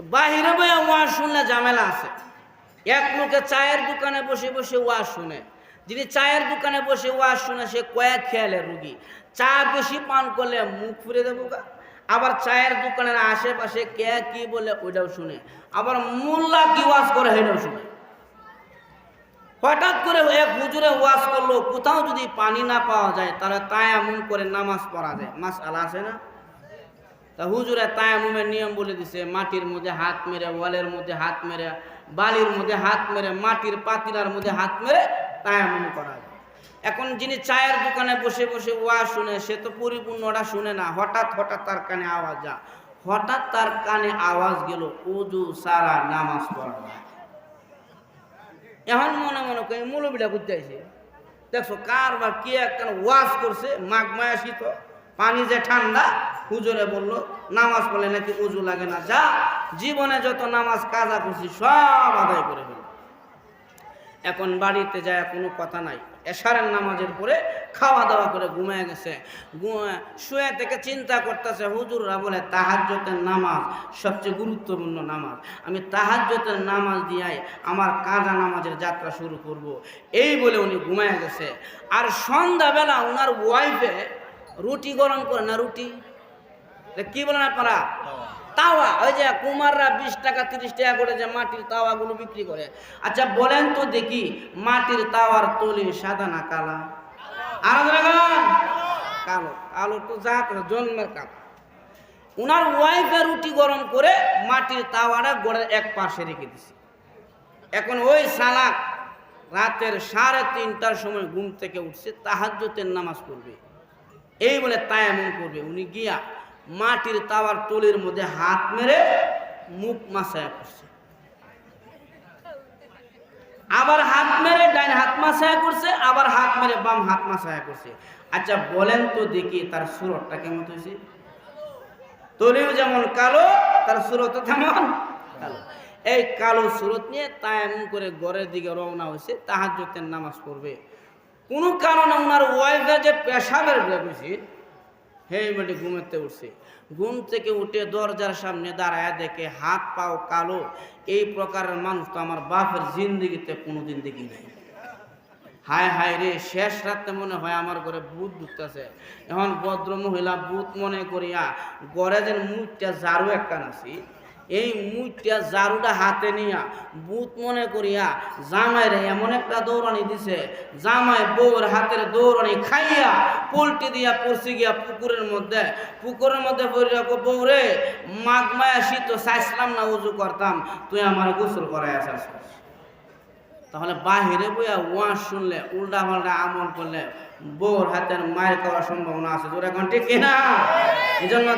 তো বাহিরে বইয়া ওয়াজ শুনলে ঝামেলা আছে। এক লোকে চায়ের দোকানে বসে বসে ওয়া শুনে। যিনি চায়ের দোকানে বসে ওয়াজ শুনে, সে কয়েক খেয়ালের রুগী। চা বেশি পান করলে মুখ ফুরে দেবো গা। আবার চায়ের দোকানের আশেপাশে কে কি বলে ওইটাও শুনে। আবার মোল্লা কি ওয়াজ করে সেটাও শুনে। হঠাৎ করে এক হুজুরে ওয়াজ করল, কোথাও যদি পানি না পাওয়া যায়, তাহলে তায়ামুম করে নামাজ পড়া যায়। মাস আলা আছে না? তা হুজুরে তায়ামুমের নিয়ম বলে দিছে, মাটির মধ্যে হাত মেরে, ওয়ালের মধ্যে হাত মেরে, বালির মধ্যে হাত মেরে, মাটির পাতিলার মধ্যে হাত মেরে তায়ামুম করা যায়। এখন যিনি চায়ের দোকানে বসে বসে ওয়া শুনে, সে তো পরিপূর্ণটা শুনে না, হঠাৎ হঠাৎ তার কানে আওয়াজ যা হঠাৎ তার কানে আওয়াজ গেল, উজু সারা নামাজ পড়া এখন মনে মনে করি মৌলবিটা করতে আইছে, দেখছ কারবার কে একটা ওয়াশ করছে, মাঘ মায়া শীত। পানি যে ঠান্ডা, হুজুরে বলল, নামাজ পড়লে নাকি উজু লাগে না? যা, জীবনে যত নামাজ, কাজা করছি সব আদায় করে ফেল। এখন বাড়িতে যায় কোনো কথা নাই। এশারের নামাজের পরে খাওয়া দাওয়া করে ঘুমিয়ে গেছে। শুয়ে থেকে চিন্তা করতেছে, হুজুররা বলে তাহাজ্জতের নামাজ সবচেয়ে গুরুত্বপূর্ণ নামাজ। আমি তাহাজ্জতের নামাজ দিয়াই আমার কাজা নামাজের যাত্রা শুরু করব। এই বলে উনি ঘুমিয়ে গেছে। আর সন্ধ্যাবেলা ওনার ওয়াইফে রুটি গরম করে না রুটি? কি বলেন আপনারা? তাওয়া। ওই যে কুমাররা বিশ টাকা, তিরিশ টাকা করে যে মাটির তাওয়াগুলো বিক্রি করে। আচ্ছা বলেন তো দেখি, মাটির তাওয়ার তলি সাদা না কালা? কালো। কালো তো জাত জন্মের কালো। উনার ওয়াইফে রুটি গরম করে মাটির তাওয়াটা গড়ের এক পাশে রেখে দিছে। এখন ওই সালাক রাতের সাড়ে তিনটার সময় ঘুম থেকে উঠছে তাহাজ্জতের নামাজ পড়বে। এই বলে তায়ামুম করবে। উনি গিয়া মাটির তাওয়ার তলির মধ্যে হাত মেরে মুখ মাসায়া করছে। আবার হাত মেরে ডাইন হাত মাসায়া করছে, আবার হাত মেরে বাম হাত মাসায়া করছে। আচ্ছা বলেন তো দেখি তার সুরতটা কেমন হয়েছে? তলিও যেমন কালো, তার সুরত তেমন কালো। এই কালো সুরত নিয়ে তায়ামুম করে ঘরের দিকে রওনা হয়েছে তাহার তাহাজ্জতের নামাজ পড়বে। কোনো কারণে ওনার ওয়াইফে যে পেশাবের ব্যবসিত হে বেটি ঘুমেতে উঠছে। ঘুম থেকে উঠে দরজার সামনে দাঁড়ায় দেখে হাত পাও কালো। এই প্রকারের মানুষ তো আমার বাপের জিন্দিগিতে কোনোদিন দেখি নাই। হায় হায় রে, শেষ রাতে মনে হয় আমার ঘরে ভূত ঢুকতেছে। এখন ভদ্র মহিলা ভূত মনে করিয়া ঘরে যেন মুখটা ঝাড়ু একখান আছি। এই মুখটা ঝাড়ুটা হাতে নিয়া বুত মনে করিয়া জামাইরে এমন একটা দৌড়ানি দিছে, জামাই বউর হাতের দৌড়ানি খাইয়া পোল্টি দিয়া পড়ছি গিয়া পুকুরের মধ্যে পুকুরের মধ্যে পড়িয়া বউরে, মাঘ মায়া শীত, চাইছিলাম না উজু করতাম, তুই আমার গোসল করাই আসাস। তাহলে বাহিরে বইয়া ওয়াজ শুনলে উল্টা পাল্টা আমল করলে বউর হাতের মায়ের খাওয়ার সম্ভাবনা আছে। তোর এখন ঠিক কিনা? এই জন্য